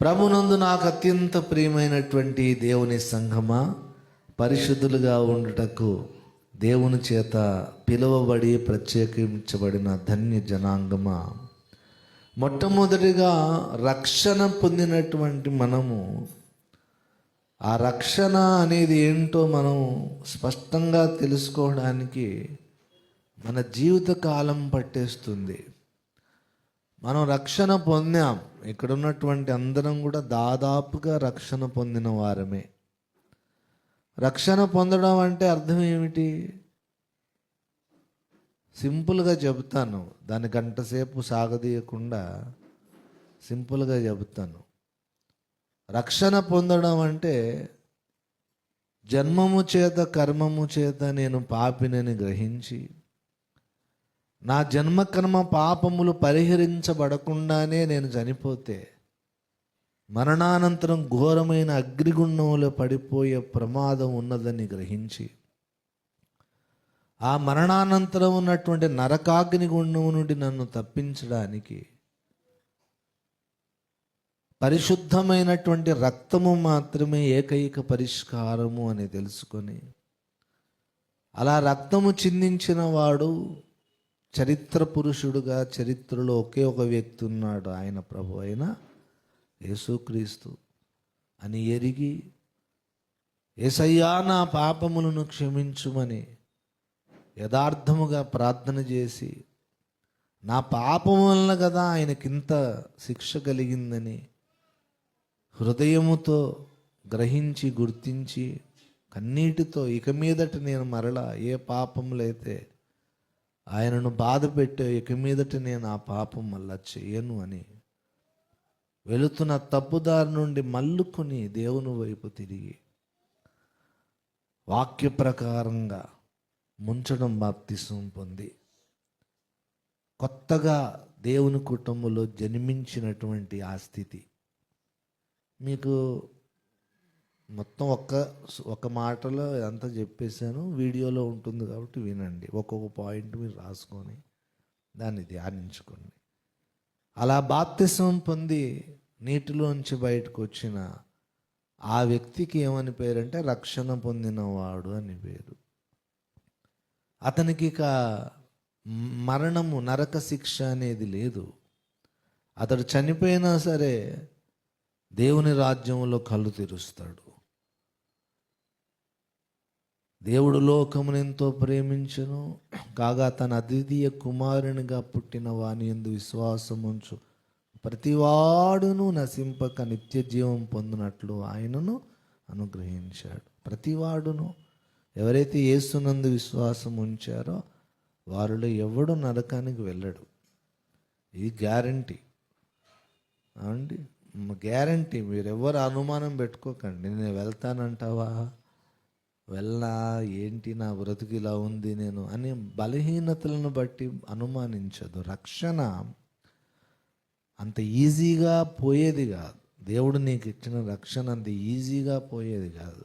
ప్రభునందు నాకు అత్యంత ప్రియమైనటువంటి దేవుని సంఘమా పరిశుద్ధులుగా ఉండుటకు దేవుని చేత పిలువబడి ప్రత్యేకించబడిన ధన్య జనాంగమా. మొట్టమొదటిగా రక్షణ పొందినటువంటి మనము ఆ రక్షణ అనేది ఏంటో మనం స్పష్టంగా తెలుసుకోవడానికి మన జీవిత కాలం పట్టేస్తుంది. మనం రక్షణ పొందాం. ఇక్కడ ఉన్నటువంటి అందరం కూడా దాదాపుగా రక్షణ పొందిన వారమే. రక్షణ పొందడం అంటే అర్థం ఏమిటి? సింపుల్గా చెబుతాను. దాని గంటసేపు సాగదీయకుండా సింపుల్గా చెబుతాను. రక్షణ పొందడం అంటే జన్మము చేత కర్మము చేత నేను పాపినని గ్రహించి నా జన్మకర్మ పాపములు పరిహరించబడకుండానే నేను చనిపోతే మరణానంతరం ఘోరమైన అగ్నిగుండంలో పడిపోయే ప్రమాదం ఉన్నదని గ్రహించి ఆ మరణానంతరం ఉన్నటువంటి నరకాగ్నిగుండం నుండి నన్ను తప్పించడానికి పరిశుద్ధమైనటువంటి రక్తము మాత్రమే ఏకైక పరిష్కారము అని తెలుసుకొని అలా రక్తము చిందించిన వాడు చరిత్ర పురుషుడుగా చరిత్రలో ఒకే ఒక వ్యక్తి ఉన్నాడు ఆయన ప్రభు. అయిన యేసుక్రీస్తు. అని ఎరిగి ఏసయ్యా నా పాపములను క్షమించుమని యథార్థముగా ప్రార్థన చేసి నా పాపం వలన కదా ఆయనకింత శిక్ష కలిగిందని హృదయముతో గ్రహించి గుర్తించి కన్నీటితో ఇక మీదట నేను మరలా ఏ పాపములైతే ఆయనను బాధ పెట్టే ఇక మీదట నేను ఆ పాపం మళ్ళా చేయను అని వెళుతున్న తప్పుదారి నుండి మల్లుకొని దేవుని వైపు తిరిగి వాక్య ప్రకారంగా ముంచడం బాప్తిసం పొంది కొత్తగా దేవుని కుటుంబంలో జన్మించినటువంటి ఆ స్థితి. మీకు మొత్తం ఒక్క ఒక మాటలో అంతా చెప్పేశాను. వీడియోలో ఉంటుంది కాబట్టి వినండి. ఒక్కొక్క పాయింట్ మీరు రాసుకొని దాన్ని ధ్యానించుకోండి. అలా బాప్తిసం పొంది నీటిలోంచి బయటకు వచ్చిన ఆ వ్యక్తికి ఏమని పేరంటే రక్షణ పొందినవాడు అని పేరు. అతనికి ఇక మరణము నరక శిక్ష అనేది లేదు. అతడు చనిపోయినా సరే దేవుని రాజ్యంలో కళ్ళు తెరుస్తాడు. దేవుడు లోకమును ఎంతో ప్రేమించను కాగా తన అద్వితీయ కుమారునిగా పుట్టిన వాని ఎందు విశ్వాసం ఉంచు ప్రతివాడును నశింపక నిత్య జీవం పొందినట్లు ఆయనను అనుగ్రహించాడు. ప్రతివాడును ఎవరైతే యేసునందు విశ్వాసం ఉంచారో వారిలో ఎవడు నరకానికి వెళ్ళడు. ఇది గ్యారంటీ. అండి గ్యారంటీ. మీరు అనుమానం పెట్టుకోకండి. నేను వెళ్తానంటావా? వెళ్ళా ఏంటి నా బ్రతుకు ఇలా ఉంది నేను అని బలహీనతలను బట్టి అనుమానించదు. రక్షణ అంత ఈజీగా పోయేది కాదు. దేవుడు నీకు ఇచ్చిన రక్షణ అంత ఈజీగా పోయేది కాదు.